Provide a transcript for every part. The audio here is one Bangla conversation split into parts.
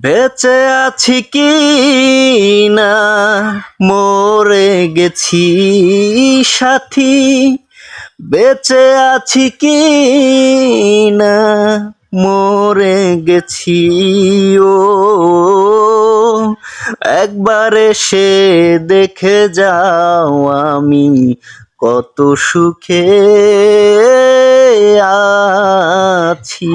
বেঁচে আছি কি না? মরে গেছি সাথী। বেঁচে আছি কি না? মরে গেছি, ও। একবার এসে দেখে যাও আমি কত সুখে আছি।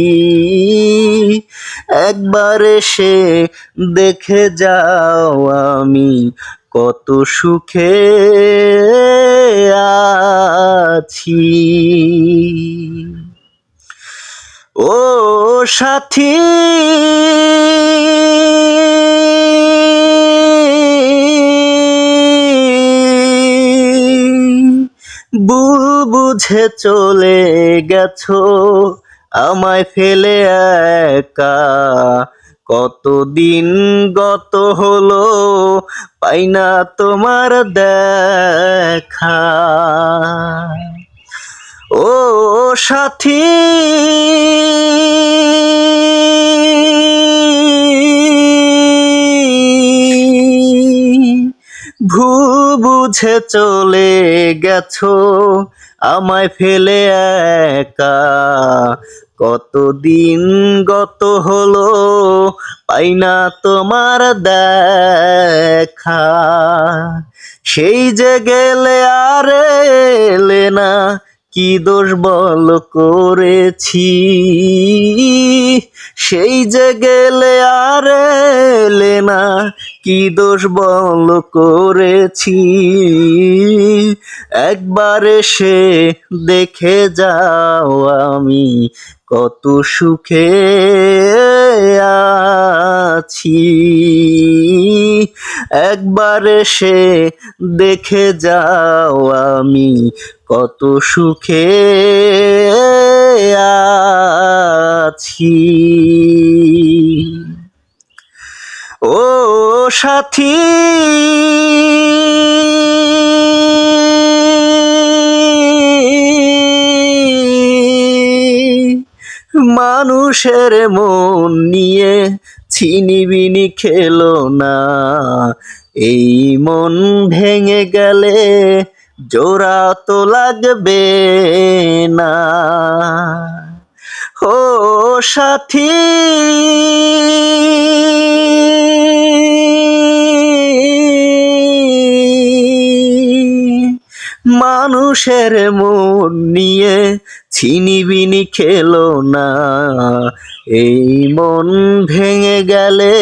একবার এসে দেখে যাও আমি কত সুখে আছি। ও সাথী ভুল বুঝে চলে গেছো আমায় ফেলে একা। কতদিন গত হলো পাই না তোমার দেখা। ও সাথী! বুঝে চলে গেছো, আমায় ফেলে একা। কতদিন গত হলো, পাই না তোমার দেখা। সেই যে গেলে আর এলে না, কি দোষ বল করেছি? সেই যে গেলে আর এলে না কি দোষ বল করেছি? একবার এসে দেখে যাও আমি কত সুখে আছি। একবার এসে দেখে যাও আমি কত সুখে আছি ও সাথী। মানুষের মন নিয়ে ছিনিবিনি খেলো না। এই মন ভেঙে গেলে জোড়া তো লাগবে না। ও সাথী। ano মানুষের মন নিয়ে ছিনিবিনি খেলো না। এই মন ভেঙে গেলে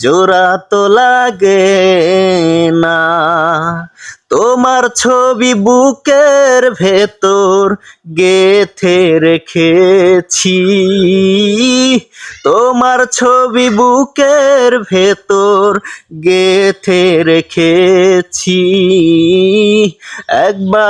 জোড়া তো লাগে না। তোমার ছবি বুকের ভেতর গেথে রেখেছি। তোমার ছবি বুকের ভেতর গেথে রেখেছি। একবার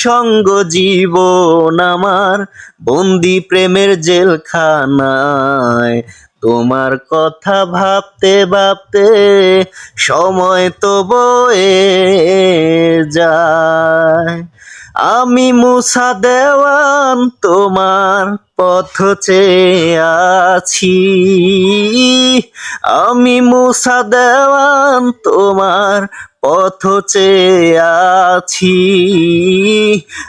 নিঃসঙ্গ জীবন আমার বন্দি প্রেমের জেলখানায়। তোমার কথা ভাবতে ভাবতে সময় তো বয়ে যায়। আমি মুসা দেওয়ান তোমার পথ আছি। আমি মুসা দেওয়ান তোমার পথ আছি।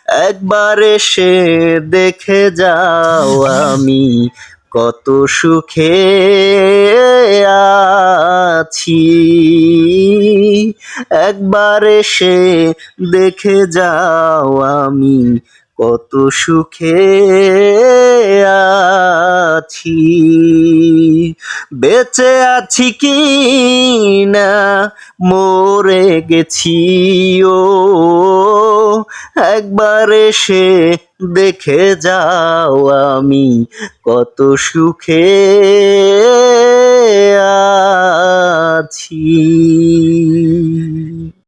একবার এসে দেখে যাও আমি কত সুখে আছি। একবার এসে দেখে যাও আমি কত সুখে আছি। বেঁচে আছি কি না মরে গেছি ও একবার এসে দেখে যাও আমি কত সুখে আছি।